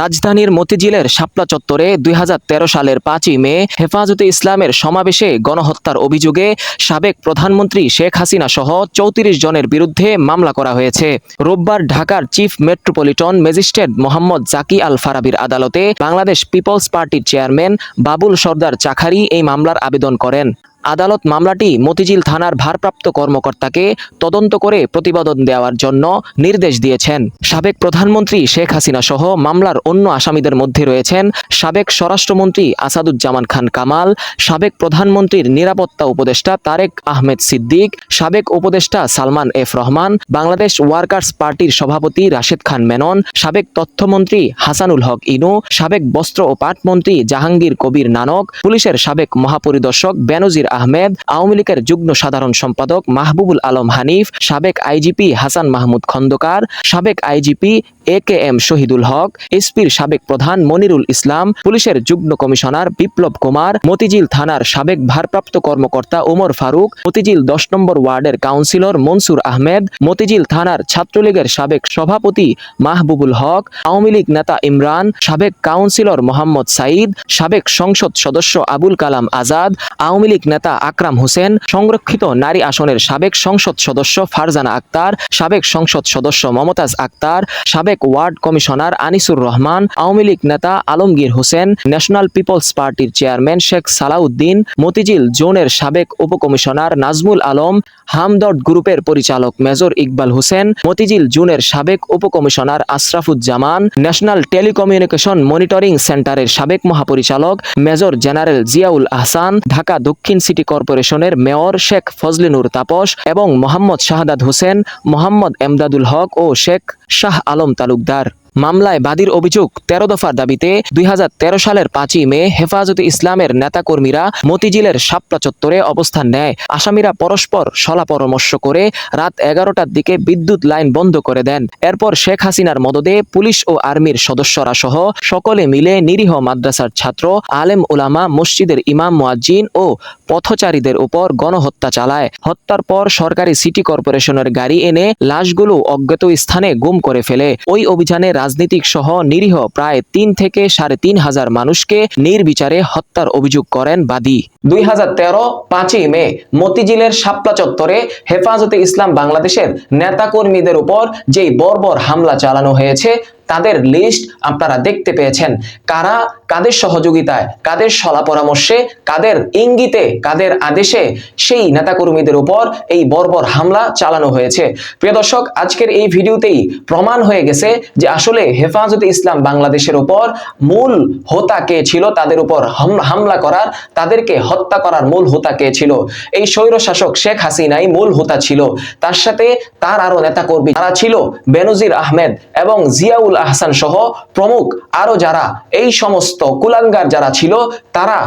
রাজধানীর মতিঝিলের শাপলা চত্বরে দুই হাজার তেরো সালের পাঁচই মে হেফাজতে ইসলামের সমাবেশে গণহত্যার অভিযোগে সাবেক প্রধানমন্ত্রী শেখ হাসিনা সহ চৌত্রিশ জনের বিরুদ্ধে মামলা করা হয়েছে। রোববার ঢাকার chief metropolitan magistrate Mohammad Zaki Al ফারাবির আদালতে বাংলাদেশ পিপলস পার্টির চেয়ারম্যান বাবুল সর্দার চাখারি এই মামলার আবেদন করেন। আদালত মামলাটি মতিঝিল থানার ভারপ্রাপ্ত কর্মকর্তাকে তদন্ত করে প্রতিবেদন দেওয়ার জন্য নির্দেশ দিয়েছেন। সাবেক প্রধানমন্ত্রী শেখ হাসিনা সহ মামলার অন্য আসামিদের মধ্যে রয়েছেন সাবেক স্বরাষ্ট্রমন্ত্রী আসাদুজ্জামান খান কামাল, সাবেক প্রধানমন্ত্রীর নিরাপত্তা উপদেষ্টা তারেক আহমেদ সিদ্দিক, সাবেক উপদেষ্টা সালমান এফ রহমান, বাংলাদেশ ওয়ার্কার্স পার্টির সভাপতি রাশেদ খান মেনন, সাবেক তথ্যমন্ত্রী হাসানুল হক ইনু, সাবেক বস্ত্র ও পাটমন্ত্রী জাহাঙ্গীর কবির নানক, পুলিশের সাবেক মহাপরিদর্শক বেনজির আহমেদ, আওয়ামী লীগের যুগ্ম সাধারণ সম্পাদক মাহবুবুল আলম হানিফ, সাবেক আইজিপি হাসান মাহমুদ খন্দকার, সাবেক IGP A K M Shahidul Haque, এসপির সাবেক প্রধান মনিরুল ইসলাম, পুলিশের যুগ্ম কমিশনার বিপ্লব কুমার, মতিঝিল থানার সাবেক ভারপ্রাপ্ত কর্মকর্তা ওমর ফারুক, মতিঝিল দশ নম্বর ওয়ার্ডের কাউন্সিলর মনসুর আহমেদ, মতিঝিল থানার ছাত্রলীগের সাবেক সভাপতি মাহবুবুল হক, আওয়ামী লীগ নেতা ইমরান, সাবেক কাউন্সিলর মোহাম্মদ সাইদ সাবেক সংসদ সদস্য আবুল কালাম আজাদ, আওয়ামী লীগ নেতা আকরাম হোসেন, সংরক্ষিত নারী আসনের সাবেক সংসদ সদস্য ফারজানা আক্তার, সাবেক সংসদ সদস্য মমতাজ আক্তার, সাবেক ward commissioner Anisur Rahman, Awami League নেতা আলমগীর হোসেন, ন্যাশনাল পিপলস পার্টির চেয়ারম্যান শেখ সালাউদ্দিন, মতিঝিল জোনের সাবেক উপকমিশনার নাজমুল আলম, হামদর্দ গ্রুপের পরিচালক মেজর ইকবাল হোসেন, মতিঝিল জোনের সাবেক উপকমিশনার আশরাফুজ্জামান, ন্যাশনাল টেলিকমিউনিকেশন মনিটরিং সেন্টারের সাবেক মহাপরিচালক মেজর জেনারেল জিয়াউল আহসান, ঢাকা দক্ষিণ সিটি কর্পোরেশনের মেয়র শেখ ফজলিনুর তাপস এবং মোহাম্মদ শাহাদাত হোসেন, মোহাম্মদ এমদাদুল হক ও শেখ শাহ আলম তালুকদার। মামলায় বাদীর অভিযোগ তেরো দফার দাবিতে দুই হাজার তেরো সালের পাঁচই মে হেফাজতে ইসলামের নেতাকর্মীরা মতিঝিলের শাপলা চত্বরে অবস্থান নেয়। আসামিরা পরস্পর সলা পরামর্শ করে রাত এগারোটার দিকে বিদ্যুৎ লাইন বন্ধ করে দেন। এরপর শেখ হাসিনার মদদে পুলিশ ও আর্মির সদস্যরা সহ সকলে মিলে নিরীহ মাদ্রাসার ছাত্র, আলেম উলামা, মসজিদের ইমাম, মোয়াজ্জিন ও পথচারীদের উপর গণহত্যা চালায়। হত্যার পর সরকারি সিটি কর্পোরেশনের গাড়ি এনে লাশগুলো অজ্ঞাত স্থানে গুম করে ফেলে। ওই অভিযানে রাজনীতিক সহ নিরীহ প্রায় তিন থেকে সাড়ে তিন হাজার মানুষকে নির্বিচারে হত্যার অভিযোগ করেন বাদী। দুই হাজার তেরো পাঁচই মে মতিঝিলের শাপলা চত্বরে হেফাজতে ইসলাম বাংলাদেশের নেতাকর্মীদের উপর যেই বর্বর হামলা চালানো হয়েছে তাদের লিস্ট আপনারা দেখতে পেয়েছেন। কারা কাদের সহযোগিতায়, কাদের সলা পরামর্শে, কাদের ইঙ্গিতে, কাদের আদেশে সেই নেতাকর্মীদের উপর এই বর্বর হামলা চালানো হয়েছে। প্রিয় দর্শক, আজকের এই ভিডিওতেই প্রমাণ হয়ে গেছে যে আসলে হেফাজতে ইসলাম বাংলাদেশের উপর মূল হোতা কে ছিল, তাদের উপর হাম- হামলা করার, তাদেরকে হত্যা করার মূল হোতা কে ছিল? এই স্বৈর শাসক শেখ হাসিনাই মূল হোতা ছিল। তার সাথে তার আরও নেতাকর্মী তারা ছিল, বেনজির আহমেদ এবং জিয়াউল আহসান সহ প্রমুখ আরও যারা, এই সমস্ত কুলাঙ্গার যারা ছিল, তারা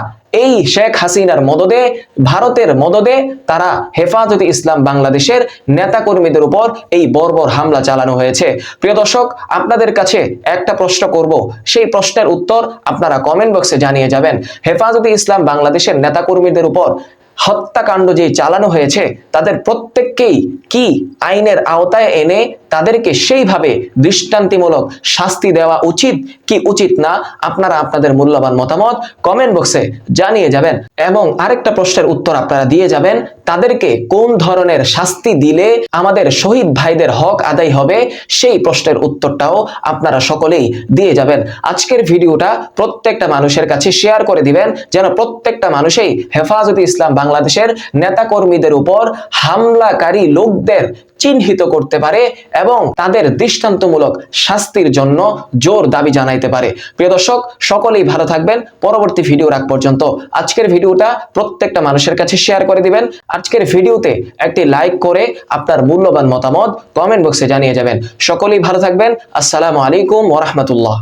এই শেখ হাসিনার মদদে, ভারতের মদদে তারা হেফাজতে ইসলাম বাংলাদেশের নেতাকর্মীদের উপর এই বর্বর হামলা চালানো হয়েছে। প্রিয় দর্শক, আপনাদের কাছে একটা প্রশ্ন করব। সেই প্রশ্নের উত্তর আপনারা কমেন্ট বক্সে জানিয়ে যাবেন। হেফাজতে ইসলাম বাংলাদেশের নেতাকর্মীদের উপর হত্যাকাণ্ড যে চালানো হয়েছে, তাদের প্রত্যেককেই কি আইনের আওতায় এনে তাদেরকে সেইভাবে দৃষ্টান্তিমূলক শাস্তি দেওয়া উচিত কি উচিত না, আপনারা আপনাদের মূল্যবান মতামত কমেন্ট বক্সে জানিয়ে যাবেন। এবং আরেকটা প্রশ্নের উত্তর আপনারা দিয়ে যাবেন, তাদেরকে কোন ধরনের শাস্তি দিলে আমাদের শহীদ ভাইদের হক আদায় হবে, সেই প্রশ্নের উত্তরটাও আপনারা সকলেই দিয়ে যাবেন। আজকের ভিডিওটা প্রত্যেকটা মানুষের কাছে শেয়ার করে দিবেন, যেন প্রত্যেকটা মানুষই হেফাজতে ইসলাম বাংলাদেশের নেতাকর্মীদের উপর হামলাকারী লোকদের চিহ্নিত করতে পারে এবং তাদের দৃষ্টান্তমূলক শাস্তির জন্য জোর দাবি জানাইতে পারে। প্রিয় দর্শক, সকলেই ভালো থাকবেন। পরবর্তী ভিডিও রাখ পর্যন্ত আজকের ভিডিওটা প্রত্যেকটা মানুষের কাছে শেয়ার করে দিবেন। আজকের ভিডিওতে একটি লাইক করে আপনার মূল্যবান মতামত কমেন্ট বক্সে জানিয়ে যাবেন। সকলেই ভালো থাকবেন। আসসালামু আলাইকুম ওরহমতুল্লাহ